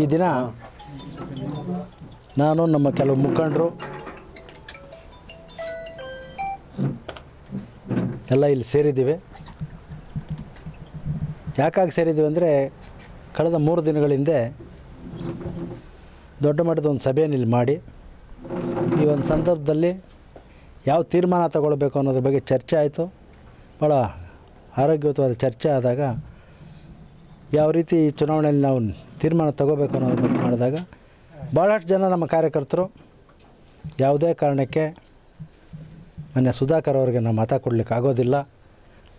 ಈ ದಿನ ನಾನು ನಮ್ಮ ಕೆಲವು ಮುಖಂಡರು ಎಲ್ಲ ಇಲ್ಲಿ ಸೇರಿದ್ದೀವಿ. ಯಾಕಾಗಿ ಸೇರಿದ್ದೀವಿ ಅಂದರೆ ಕಳೆದ ಮೂರು ದಿನಗಳ ಹಿಂದೆ ದೊಡ್ಡ ಮಟ್ಟದ ಒಂದು ಸಭೆಯನ್ನು ಇಲ್ಲಿ ಮಾಡಿ ಈ ಒಂದು ಸಂದರ್ಭದಲ್ಲಿ ಯಾವ ತೀರ್ಮಾನ ತಗೊಳ್ಬೇಕು ಅನ್ನೋದ್ರ ಬಗ್ಗೆ ಚರ್ಚೆ ಆಯಿತು. ಭಾಳ ಆರೋಗ್ಯಯುತವಾದ ಚರ್ಚೆ ಆದಾಗ ಯಾವ ರೀತಿ ಚುನಾವಣೆಯಲ್ಲಿ ನಾವು ತೀರ್ಮಾನ ತಗೋಬೇಕು ಅನ್ನೋ ಬಗ್ಗೆ ಮಾಡಿದಾಗ ಭಾಳಷ್ಟು ಜನ ನಮ್ಮ ಕಾರ್ಯಕರ್ತರು ಯಾವುದೇ ಕಾರಣಕ್ಕೆ ಮೊನ್ನೆ ಸುಧಾಕರ್ ಅವರಿಗೆ ನಾವು ಮತ ಕೊಡಲಿಕ್ಕೆ ಆಗೋದಿಲ್ಲ.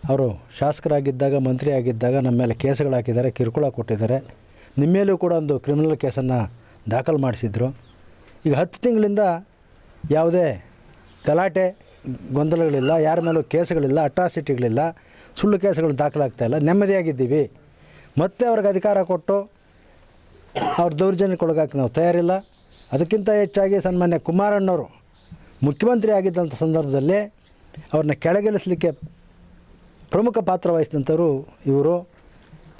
ಅವರು ಶಾಸಕರಾಗಿದ್ದಾಗ ಮಂತ್ರಿ ಆಗಿದ್ದಾಗ ನಮ್ಮ ಮೇಲೆ ಕೇಸುಗಳು ಹಾಕಿದ್ದಾರೆ, ಕಿರುಕುಳ ಕೊಟ್ಟಿದ್ದಾರೆ. ನಿಮ್ಮ ಮೇಲೂ ಕೂಡ ಒಂದು ಕ್ರಿಮಿನಲ್ ಕೇಸನ್ನು ದಾಖಲು ಮಾಡಿಸಿದ್ರು. ಈಗ ಹತ್ತು ತಿಂಗಳಿಂದ ಯಾವುದೇ ಗಲಾಟೆ, ಗೊಂದಲಗಳಿಲ್ಲ, ಯಾರ ಮೇಲೂ ಕೇಸುಗಳಿಲ್ಲ ಅಟ್ರಾಸಿಟಿಗಳಿಲ್ಲ ಸುಳ್ಳು ಕೇಸುಗಳು ದಾಖಲಾಗ್ತಾಯಿಲ್ಲ ನೆಮ್ಮದಿಯಾಗಿದ್ದೀವಿ. ಮತ್ತೆ ಅವ್ರಿಗೆ ಅಧಿಕಾರ ಕೊಟ್ಟು ಅವ್ರ ದೌರ್ಜನ್ಯಕ್ಕೊಳಗಾಕಿ ನಾವು ತಯಾರಿಲ್ಲ. ಅದಕ್ಕಿಂತ ಹೆಚ್ಚಾಗಿ ಸನ್ಮಾನ್ಯ ಕುಮಾರಣ್ಣವರು ಮುಖ್ಯಮಂತ್ರಿ ಆಗಿದ್ದಂಥ ಸಂದರ್ಭದಲ್ಲಿ ಅವ್ರನ್ನ ಕೆಳಗಿಳಿಸಲಿಕ್ಕೆ ಪ್ರಮುಖ ಪಾತ್ರ ವಹಿಸಿದಂಥವರು ಇವರು.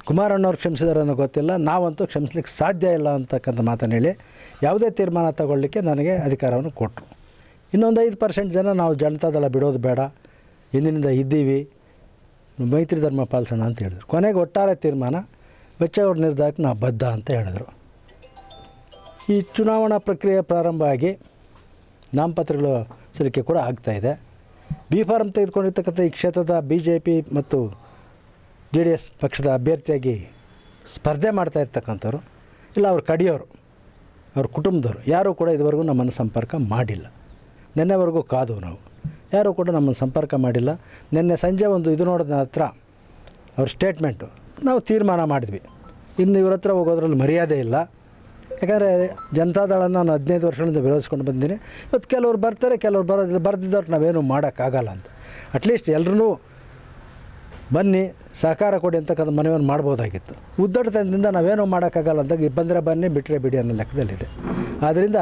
ಕುಮಾರಣ್ಣವ್ರು ಕ್ಷಮಿಸಿದಾರೆ ಅನ್ನೋ ಗೊತ್ತಿಲ್ಲ. ನಾವಂತೂ ಕ್ಷಮಿಸ್ಲಿಕ್ಕೆ ಸಾಧ್ಯ ಇಲ್ಲ ಅಂತಕ್ಕಂಥ ಮಾತನ್ನು ಹೇಳಿ ಯಾವುದೇ ತೀರ್ಮಾನ ತಗೊಳ್ಳಿಕ್ಕೆ ನನಗೆ ಅಧಿಕಾರವನ್ನು ಕೊಟ್ಟರು. ಇನ್ನೊಂದು ಐದು ಪರ್ಸೆಂಟ್ ಜನ ನಾವು ಜನತಾದಳ ಬಿಡೋದು ಬೇಡ. ಇಂದಿನಿಂದ ಇದ್ದೀವಿ. ಮೈತ್ರಿ ಧರ್ಮ ಪಾಲಿಸೋಣ ಅಂತ ಹೇಳಿದ್ರು. ಕೊನೆಗೆ ಒಟ್ಟಾರೆ ತೀರ್ಮಾನ ಬಚ್ಚೇಗೌಡ ನಿರ್ಧಾರಕ್ಕೆ ನಾ ಬದ್ಧ ಅಂತ ಹೇಳಿದ್ರು. ಈ ಚುನಾವಣಾ ಪ್ರಕ್ರಿಯೆ ಪ್ರಾರಂಭ ಆಗಿ ನಾಮಪತ್ರಗಳು ಸಲ್ಲಿಕೆ ಕೂಡ ಆಗ್ತಾಯಿದೆ ಬಿ ಫಾರ್ಮ್ ತೆಗೆದುಕೊಂಡಿರ್ತಕ್ಕಂಥ ಈ ಕ್ಷೇತ್ರದ ಬಿ ಜೆ ಪಿ ಮತ್ತು ಜೆ ಡಿ ಎಸ್ ಪಕ್ಷದ ಅಭ್ಯರ್ಥಿಯಾಗಿ ಸ್ಪರ್ಧೆ ಮಾಡ್ತಾ ಇರ್ತಕ್ಕಂಥವ್ರು, ಇಲ್ಲ ಅವ್ರು ಕಡಿಯೋರು, ಅವ್ರ ಕುಟುಂಬದವರು, ಯಾರೂ ಕೂಡ ಇದುವರೆಗೂ ನಮ್ಮನ್ನು ಸಂಪರ್ಕ ಮಾಡಿಲ್ಲ. ನಿನ್ನೆವರೆಗೂ ಕಾದು ನಾವು. ಯಾರೂ ಕೂಡ ನಮ್ಮನ್ನು ಸಂಪರ್ಕ ಮಾಡಿಲ್ಲ. ನಿನ್ನೆ ಸಂಜೆ ಒಂದು ಇದು ನೋಡಿದ ಹತ್ರ ಅವ್ರ ಸ್ಟೇಟ್ಮೆಂಟು ನಾವು ತೀರ್ಮಾನ ಮಾಡಿದ್ವಿ. ಇನ್ನು ಇವ್ರ ಹತ್ರ ಹೋಗೋದ್ರಲ್ಲಿ ಮರ್ಯಾದೆ ಇಲ್ಲ. ಯಾಕಂದರೆ ಜನತಾದಳನ ನಾನು ಹದಿನೈದು ವರ್ಷಗಳಿಂದ ವಿರೋಧಿಸ್ಕೊಂಡು ಬಂದಿನಿ. ಇವತ್ತು ಕೆಲವ್ರು ಬರ್ತಾರೆ, ಕೆಲವ್ರು ಬರೋದಿಲ್ಲ. ಬರ್ದಿದ್ದವ್ರು ನಾವೇನು ಮಾಡೋಕ್ಕಾಗಲ್ಲ ಅಂತ. ಅಟ್ಲೀಸ್ಟ್ ಎಲ್ಲರೂ ಬನ್ನಿ, ಸಹಕಾರ ಕೊಡಿ ಅಂತಕ್ಕಂಥ ಮನವಿಯನ್ನು ಮಾಡ್ಬೋದಾಗಿತ್ತು. ಉದ್ದಟತನದಿಂದ ನಾವೇನು ಮಾಡೋಕ್ಕಾಗಲ್ಲ ಅಂದಾಗ ಬಂದರೆ ಬನ್ನಿ ಬಿಟ್ಟರೆ ಬಿಡಿ ಅನ್ನೋ ಲೆಕ್ಕದಲ್ಲಿದೆ. ಆದ್ದರಿಂದ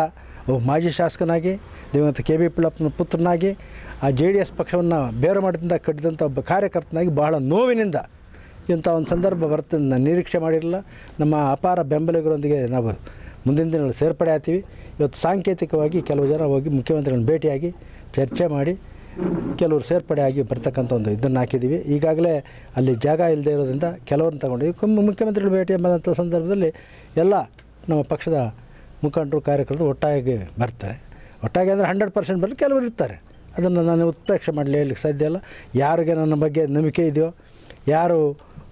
ಮಾಜಿ ಶಾಸಕನಾಗಿ, ದಿವಂಗತ ಕೆ ಬಿ ಪಿಳ್ಳಪ್ಪನ ಪುತ್ರನಾಗಿ, ಆ ಜೆ ಡಿ ಎಸ್ ಪಕ್ಷವನ್ನು ಬೇರೆ ಮಾಡಿದಂಥ ಕಟ್ಟಿದಂಥ ಒಬ್ಬ ಕಾರ್ಯಕರ್ತನಾಗಿ ಬಹಳ ನೋವಿನಿಂದ ಇಂಥ ಒಂದು ಸಂದರ್ಭ ಬರ್ತದೆ ನಾನು ನಿರೀಕ್ಷೆ ಮಾಡಿರಲಿಲ್ಲ. ನಮ್ಮ ಅಪಾರ ಬೆಂಬಲಿಗರೊಂದಿಗೆ ನಾವು ಮುಂದಿನ ದಿನಗಳು ಸೇರ್ಪಡೆ ಆಗ್ತೀವಿ. ಇವತ್ತು ಸಾಂಕೇತಿಕವಾಗಿ ಕೆಲವು ಜನ ಹೋಗಿ ಮುಖ್ಯಮಂತ್ರಿಗಳನ್ನ ಭೇಟಿಯಾಗಿ ಚರ್ಚೆ ಮಾಡಿ ಕೆಲವರು ಸೇರ್ಪಡೆ ಆಗಿ ಬರ್ತಕ್ಕಂಥ ಒಂದು ಇದನ್ನು ಹಾಕಿದ್ದೀವಿ. ಈಗಾಗಲೇ ಅಲ್ಲಿ ಜಾಗ ಇಲ್ಲದೆ ಇರೋದ್ರಿಂದ ಕೆಲವ್ರನ್ನ ತಗೊಂಡಿದ್ದೀವಿ. ಮುಖ್ಯಮಂತ್ರಿಗಳು ಭೇಟಿ ಬಂದಂಥ ಸಂದರ್ಭದಲ್ಲಿ ಎಲ್ಲ ನಮ್ಮ ಪಕ್ಷದ ಮುಖಂಡರು, ಕಾರ್ಯಕರ್ತರು ಒಟ್ಟಾಗಿ ಬರ್ತಾರೆ. ಒಟ್ಟಾಗಿ ಅಂದರೆ ಹಂಡ್ರೆಡ್ ಪರ್ಸೆಂಟ್ ಬರಲಿ ಕೆಲವರು ಇರ್ತಾರೆ. ಅದನ್ನು ನಾನು ಉತ್ಪ್ರೇಕ್ಷೆ ಮಾಡಲಿ ಹೇಳಲಿಕ್ಕೆ ಸಾಧ್ಯ ಇಲ್ಲ. ಯಾರಿಗೆ ನನ್ನ ಬಗ್ಗೆ ನಂಬಿಕೆ ಇದೆಯೋ, ಯಾರು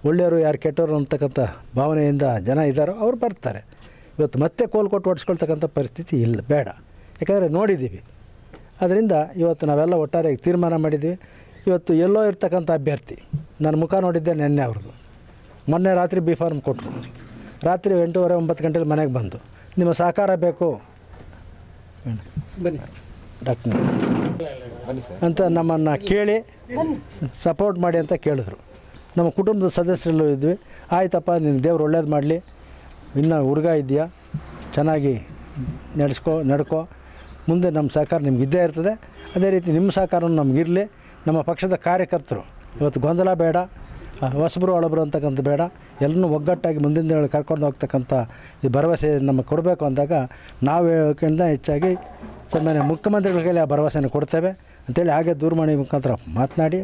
ಒಳ್ಳೆಯವರು ಯಾರು ಕೆಟ್ಟವರು ಅಂತಕ್ಕಂಥ ಭಾವನೆಯಿಂದ ಜನ ಇದ್ದಾರೋ ಅವ್ರು ಬರ್ತಾರೆ. ಇವತ್ತು ಮತ್ತೆ ಕೋಲ್ ಕೊಟ್ಟು ಒಡ್ಸ್ಕೊಳ್ತಕ್ಕಂಥ ಪರಿಸ್ಥಿತಿ ಇಲ್ಲ ಬೇಡ. ಯಾಕಂದರೆ ನೋಡಿದ್ದೀವಿ. ಅದರಿಂದ ಇವತ್ತು ನಾವೆಲ್ಲ ಒಟ್ಟಾರೆ ತೀರ್ಮಾನ ಮಾಡಿದ್ದೀವಿ. ಇವತ್ತು ಎಲ್ಲೋ ಇರ್ತಕ್ಕಂಥ ಅಭ್ಯರ್ಥಿ ನನ್ನ ಮುಖ ನೋಡಿದ್ದೆ ನೆನ್ನೆ ಅವ್ರದ್ದು. ಮೊನ್ನೆ ರಾತ್ರಿ ಬಿ ಫಾರ್ಮ್ ಕೊಟ್ಟರು ರಾತ್ರಿ ಎಂಟೂವರೆ ಒಂಬತ್ತು ಗಂಟೆಲಿ ಮನೆಗೆ ಬಂದು. ನಿಮ್ಮ ಸಹಕಾರ ಬೇಕು. ಬನ್ನಿ. ಡಾಕ್ಟರ್. ಅಂತ ನಮ್ಮನ್ನು ಕೇಳಿ ಸಪೋರ್ಟ್ ಮಾಡಿ ಅಂತ ಕೇಳಿದ್ರು. ನಮ್ಮ ಕುಟುಂಬದ ಸದಸ್ಯರೆಲ್ಲೂ ಇದ್ವಿ. ಆಯ್ತಪ್ಪ ನಿನ್ನ ದೇವ್ರು ಒಳ್ಳೇದು ಮಾಡಲಿ. ಇನ್ನು ಹುಡುಗ ಇದೆಯಾ ಚೆನ್ನಾಗಿ ನಡೆಸ್ಕೊ, ನಡ್ಕೊ. ಮುಂದೆ ನಮ್ಮ ಸಹಕಾರ ನಿಮ್ಗೆ ಇದ್ದೇ ಇರ್ತದೆ. ಅದೇ ರೀತಿ ನಿಮ್ಮ ಸಹಕಾರನೂ ನಮಗಿರಲಿ ನಮ್ಮ ಪಕ್ಷದ ಕಾರ್ಯಕರ್ತರು, ಇವತ್ತು ಗೊಂದಲ ಬೇಡ ಹೊಸಬರು ಒಳಬರು ಅಂತಕ್ಕಂಥ ಬೇಡ. ಎಲ್ಲರೂ ಒಗ್ಗಟ್ಟಾಗಿ ಮುಂದಿನ ದಿನಗಳು ಕರ್ಕೊಂಡು ಹೋಗ್ತಕ್ಕಂಥ ಈ ಭರವಸೆ ನಮಗೆ ಕೊಡಬೇಕು ಅಂದಾಗ ನಾವು ಹೇಳೋಕ್ಕಿಂತ ಹೆಚ್ಚಾಗಿ ಸನ್ಮಾನ್ಯ ಮುಖ್ಯಮಂತ್ರಿಗಳ ಕೈಲಿ ಆ ಭರವಸೆಯನ್ನು ಕೊಡ್ತೇವೆ. ಅಂಥೇಳಿ ಹಾಗೆ ದೂರವಾಣಿ ಮುಖಾಂತರ ಮಾತನಾಡಿ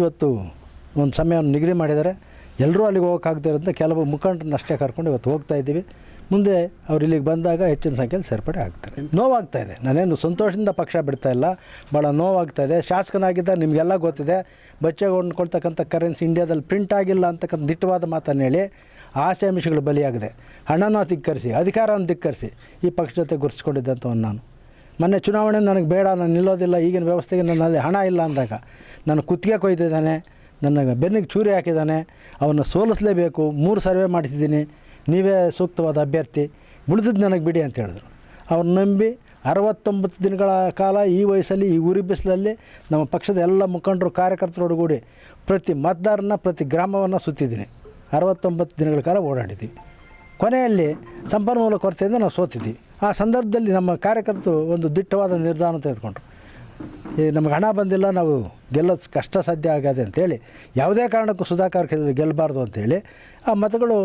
ಇವತ್ತು ಒಂದು ಸಮಯವನ್ನು ನಿಗದಿ ಮಾಡಿದ್ದಾರೆ. ಎಲ್ಲರೂ ಅಲ್ಲಿಗೆ ಹೋಗೋಕ್ಕಾಗದೇ ಇರೋದ್ರಿಂದ ಕೆಲವು ಮುಖಂಡರನ್ನ ಅಷ್ಟೇ ಕರ್ಕೊಂಡು ಇವತ್ತು ಹೋಗ್ತಾ ಇದ್ದೀವಿ. ಮುಂದೆ ಅವ್ರು ಇಲ್ಲಿಗೆ ಬಂದಾಗ ಹೆಚ್ಚಿನ ಸಂಖ್ಯೆಯಲ್ಲಿ ಸೇರ್ಪಡೆ ಆಗ್ತಾರೆ. ನೋವಾಗ್ತಾ ಇದೆ. ನಾನೇನು ಸಂತೋಷದಿಂದ ಪಕ್ಷ ಬಿಡ್ತಾ ಇಲ್ಲ. ಭಾಳ ನೋವಾಗ್ತಾ ಇದೆ. ಶಾಸಕನಾಗಿದ್ದ ನಿಮಗೆಲ್ಲ ಗೊತ್ತಿದೆ. ಬಚ್ಚೆಗೊಂಡ್ಕೊಳ್ತಕ್ಕಂಥ ಕರೆನ್ಸಿ ಇಂಡಿಯಾದಲ್ಲಿ ಪ್ರಿಂಟ್ ಆಗಿಲ್ಲ ಅಂತಕ್ಕಂಥ ದಿಟ್ಟವಾದ ಮಾತನ್ನು ಹೇಳಿ ಆಸೆ ಅಂಶಗಳು ಬಲಿಯಾಗಿದೆ. ಹಣನ ಧಿಕ್ಕರಿಸಿ ಅಧಿಕಾರವನ್ನು ಧಿಕ್ಕರಿಸಿ ಈ ಪಕ್ಷ ಜೊತೆ ಗುರುತಿಸ್ಕೊಂಡಿದ್ದಂಥವನು ನಾನು. ಮೊನ್ನೆ ಚುನಾವಣೆ ನನಗೆ ಬೇಡ ನಾನು ನಿಲ್ಲೋದಿಲ್ಲ ಈಗಿನ ವ್ಯವಸ್ಥೆಗೆ ನನ್ನಲ್ಲಿ ಹಣ ಇಲ್ಲ ಅಂದಾಗ ನಾನು ಕುತ್ತಿಗೆ ಕೊಯ್ದಿದ್ದಾನೆ. ನನ್ನ ಬೆನ್ನಿಗೆ ಚೂರಿ ಹಾಕಿದ್ದಾನೆ, ಅವನ್ನ ಸೋಲಿಸಲೇಬೇಕು, ಮೂರು ಸರ್ವೆ ಮಾಡಿಸಿದ್ದೀನಿ, ನೀವೇ ಸೂಕ್ತವಾದ ಅಭ್ಯರ್ಥಿ, ಉಳಿದಿದ್ದು ನನಗೆ ಬಿಡಿ ಅಂತ ಹೇಳಿದ್ರು. ಅವ್ರು ನಂಬಿ ಅರವತ್ತೊಂಬತ್ತು ದಿನಗಳ ಕಾಲ ಈ ವಯಸ್ಸಲ್ಲಿ, ಈ ಉರಿ ಬಿಸಿಲಲ್ಲಿ ನಮ್ಮ ಪಕ್ಷದ ಎಲ್ಲ ಮುಖಂಡರು, ಕಾರ್ಯಕರ್ತರೊಡಗೂಡಿ ಪ್ರತಿ ಮತದಾರನ ಪ್ರತಿ ಗ್ರಾಮವನ್ನು ಸುತ್ತಿದ್ದೀನಿ. ಅರವತ್ತೊಂಬತ್ತು ದಿನಗಳ ಕಾಲ ಓಡಾಡಿದ್ದೀವಿ ಕೊನೆಯಲ್ಲಿ ಸಂಪನ್ಮೂಲ ಕೊರತೆಯಿಂದ ನಾವು ಸೋತಿದ್ವಿ. ಆ ಸಂದರ್ಭದಲ್ಲಿ ನಮ್ಮ ಕಾರ್ಯಕರ್ತರು ಒಂದು ದಿಟ್ಟವಾದ ನಿರ್ಧಾರ ತೆಗೆದುಕೊಂಡ್ರು. ನಮಗೆ ಹಣ ಬಂದಿಲ್ಲ, ನಾವು ಗೆಲ್ಲೋದು ಕಷ್ಟ ಸಾಧ್ಯ ಆಗದೆ ಅಂತೇಳಿ, ಯಾವುದೇ ಕಾರಣಕ್ಕೂ ಸುಧಾಕರ್ ಗೆಲ್ಲಬಾರ್ದು ಅಂತೇಳಿ, ಆ ಮತಗಳು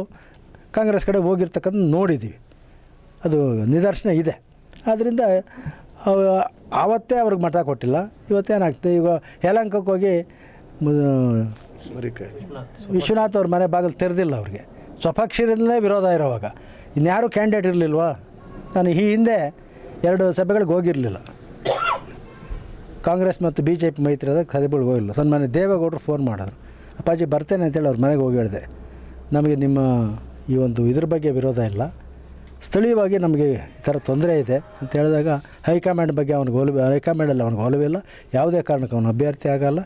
ಕಾಂಗ್ರೆಸ್ ಕಡೆ ಹೋಗಿರ್ತಕ್ಕಂಥ ನೋಡಿದ್ದೀವಿ ಅದು ನಿದರ್ಶನ ಇದೆ. ಆದ್ದರಿಂದ ಆವತ್ತೇ ಅವ್ರಿಗೆ ಮತ ಕೊಟ್ಟಿಲ್ಲ, ಇವತ್ತೇನಾಗ್ತದೆ, ಈಗ ಯಲಂಕಕ್ಕೆ ಹೋಗಿ ವಿಶ್ವನಾಥ್ ಅವ್ರ ಮನೆ ಬಾಗಿಲು ತೆರೆದಿಲ್ಲ ಅವ್ರಿಗೆ. ಸ್ವಪಕ್ಷದಿಂದಲೇ ವಿರೋಧ ಇರೋವಾಗ. ಇನ್ಯಾರೂ ಕ್ಯಾಂಡಿಡೇಟ್ ಇರಲಿಲ್ವಾ? ನಾನು ಈ ಹಿಂದೆ ಎರಡು ಸಭೆಗಳಿಗೆ ಹೋಗಿರಲಿಲ್ಲ. ಕಾಂಗ್ರೆಸ್ ಮತ್ತು ಬಿ ಜೆ ಪಿ ಮೈತ್ರಿ ಆದಾಗ ಕದಿಬಳಿಗೆ ಹೋಗಿಲ್ಲ. ಸನ್ಮಾನ್ಯ ದೇವೇಗೌಡರು ಫೋನ್ ಮಾಡಿದ್ರು. ಅಪ್ಪಾಜಿ ಬರ್ತೇನೆ ಅಂತೇಳಿ ಅವ್ರ ಮನೆಗೆ ಹೋಗಿ ಹೇಳಿದೆ ನಮಗೆ ನಿಮ್ಮ ಈ ಒಂದು ಇದ್ರ ಬಗ್ಗೆ ವಿರೋಧ ಇಲ್ಲ. ಸ್ಥಳೀಯವಾಗಿ ನಮಗೆ ಈ ಥರ ತೊಂದರೆ ಇದೆ ಅಂತ ಹೇಳಿದಾಗ ಹೈಕಮಾಂಡ್ ಬಗ್ಗೆ ಅವ್ನಿಗೆ ಒಲವು ಹೈಕಮಾಂಡಲ್ಲಿ ಅವ್ನಿಗೆ ಒಲವಿಲ್ಲ ಯಾವುದೇ ಕಾರಣಕ್ಕೆ ಅವನು ಅಭ್ಯರ್ಥಿ ಆಗಲ್ಲ.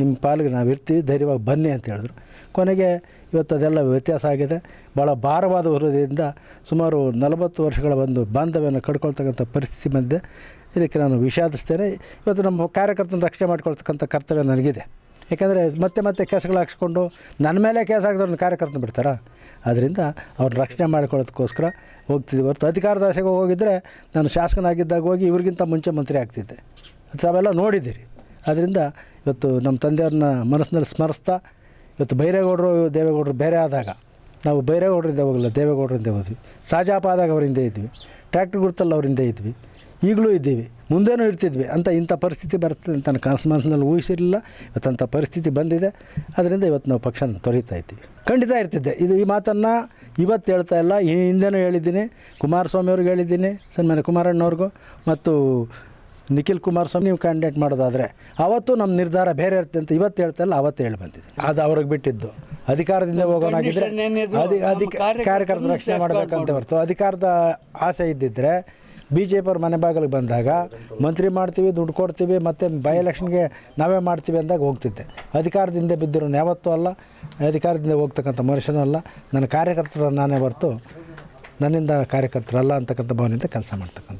ನಿಮ್ಮ ಪಾಲಿಗೆ ನಾವು ಇರ್ತೀವಿ ಧೈರ್ಯವಾಗಿ ಬನ್ನಿ ಅಂತ ಹೇಳಿದ್ರು. ಕೊನೆಗೆ ಇವತ್ತು ಅದೆಲ್ಲ ವ್ಯತ್ಯಾಸ ಆಗಿದೆ. ಭಾಳ ಭಾರವಾದ ಹೃದಯದಿಂದ ಸುಮಾರು ನಲವತ್ತು ವರ್ಷಗಳ ಒಂದು ಬಾಂಧವ್ಯವನ್ನು ಕಡ್ಕೊಳ್ತಕ್ಕಂಥ ಪರಿಸ್ಥಿತಿ ಬಂದಿದೆ. ಇದಕ್ಕೆ ನಾನು ವಿಷಾದಿಸ್ತೇನೆ. ಇವತ್ತು ನಮ್ಮ ಕಾರ್ಯಕರ್ತನ ರಕ್ಷಣೆ ಮಾಡ್ಕೊಳ್ತಕ್ಕಂಥ ಕರ್ತವ್ಯ ನನಗಿದೆ. ಯಾಕೆಂದರೆ ಮತ್ತೆ ಮತ್ತೆ ಕೇಸ್ಗಳು ಹಾಕ್ಸ್ಕೊಂಡು ನನ್ನ ಮೇಲೆ ಕೇಸ್ ಹಾಕಿದವ್ರನ್ನ ಕಾರ್ಯಕರ್ತನ ಬಿಡ್ತಾರಾ? ಆದ್ದರಿಂದ ಅವ್ರನ್ನ ರಕ್ಷಣೆ ಮಾಡ್ಕೊಳ್ಳೋದಕ್ಕೋಸ್ಕರ ಹೋಗ್ತಿದ್ದೆ ಹೊರತು ಅಧಿಕಾರದ ಆಸೆಗೆ ಹೋಗಿದ್ದರೆ ನಾನು ಶಾಸಕನಾಗಿದ್ದಾಗ ಹೋಗಿ ಇವ್ರಿಗಿಂತ ಮುಂಚೆ ಮಂತ್ರಿ ಆಗ್ತಿದ್ದೆ. ತಾವೆಲ್ಲ ನೋಡಿದ್ದೀರಿ. ಆದ್ದರಿಂದ ಇವತ್ತು ನಮ್ಮ ತಂದೆಯವ್ರನ್ನ ಮನಸ್ಸಿನಲ್ಲಿ ಸ್ಮರಿಸ್ತಾ, ಇವತ್ತು ಬೈರೇಗೌಡರು ದೇವೇಗೌಡರು ಬೇರೆ ಆದಾಗ ನಾವು ಬೈರೇಗೌಡರಿಂದ ಹೋಗಲ್ಲ, ದೇವೇಗೌಡರಿಂದ ಹೋದ್ವಿ. ಸಾಜಾಪಾದಾಗ ಅವರಿಂದ ಇದ್ವಿ. ಟ್ರ್ಯಾಕ್ಟ್ರ್ ಗುರ್ತಲ್ಲಿ ಅವರಿಂದ ಇದ್ವಿ. ಈಗಲೂ ಇದ್ದೀವಿ. ಮುಂದೇನೂ ಇರ್ತಿದ್ವಿ. ಅಂತ ಇಂಥ ಪರಿಸ್ಥಿತಿ ಬರ್ತದೆ ಅಂತ ನಾನು ಕನಸು ಮನಸ್ಸಿನಲ್ಲಿ ಊಹಿಸಿರಲಿಲ್ಲ. ಇವತ್ತು ಅಂಥ ಪರಿಸ್ಥಿತಿ ಬಂದಿದೆ. ಅದರಿಂದ ಇವತ್ತು ನಾವು ಪಕ್ಷನ ತೊರೀತಾ ಇದ್ದೀವಿ. ಖಂಡಿತ ಇರ್ತಿದ್ದೆ. ಇದು ಈ ಮಾತನ್ನು ಇವತ್ತು ಹೇಳ್ತಾ ಇಲ್ಲ. ಈ ಹಿಂದೆನೂ ಹೇಳಿದ್ದೀನಿ. ಕುಮಾರಸ್ವಾಮಿ ಅವ್ರಿಗೆ ಹೇಳಿದ್ದೀನಿ. ಸನ್ಮಾನ್ಯ ಕುಮಾರಣ್ಣವ್ರಿಗೂ ಮತ್ತು ನಿಖಿಲ್ ಕುಮಾರಸ್ವಾಮಿ ನೀವು ಕ್ಯಾಂಡಿಡೇಟ್ ಮಾಡೋದಾದರೆ ಅವತ್ತು ನಮ್ಮ ನಿರ್ಧಾರ ಬೇರೆ ಇರುತ್ತೆ ಅಂತ ಇವತ್ತು ಹೇಳ್ತಾ ಇಲ್ಲ ಆವತ್ತು ಹೇಳಿ ಬಂದಿದ್ದೀನಿ. ಅದು ಅವ್ರಿಗೆ ಬಿಟ್ಟಿದ್ದು. ಅಧಿಕಾರದಿಂದ ಹೋಗೋನಾಗಿದ್ದರೆ ಅಧಿ ಅಧಿಕ ಕಾರ್ಯಕರ್ತರ ರಕ್ಷಣೆ ಮಾಡಬೇಕಂತ ಹೊರತು ಅಧಿಕಾರದ ಆಸೆ ಇದ್ದಿದ್ದರೆ ಬಿ ಜೆ ಪಿಯವ್ರ ಮನೆ ಬಾಗಿಲಿಗೆ ಬಂದಾಗ ಮಂತ್ರಿ ಮಾಡ್ತೀವಿ ದುಡ್ಡು ಕೊಡ್ತೀವಿ ಮತ್ತು ಬೈ ಎಲೆಕ್ಷನ್ಗೆ ನಾವೇ ಮಾಡ್ತೀವಿ ಅಂದಾಗ ಹೋಗ್ತಿದ್ದೆ. ಅಧಿಕಾರದಿಂದ ಬಿದ್ದಿರೋನು ಯಾವತ್ತೂ ಅಲ್ಲ ಅಧಿಕಾರದಿಂದ ಹೋಗ್ತಕ್ಕಂಥ ಮನುಷ್ಯನೂ ಅಲ್ಲ. ನನ್ನ ಕಾರ್ಯಕರ್ತರ ನಾನೇ ಹೊರತು ನನ್ನಿಂದ ಕಾರ್ಯಕರ್ತರಲ್ಲ ಅಂತಕ್ಕಂಥ ಭಾವನೆಯಿಂದ ಕೆಲಸ ಮಾಡ್ತಕ್ಕಂಥ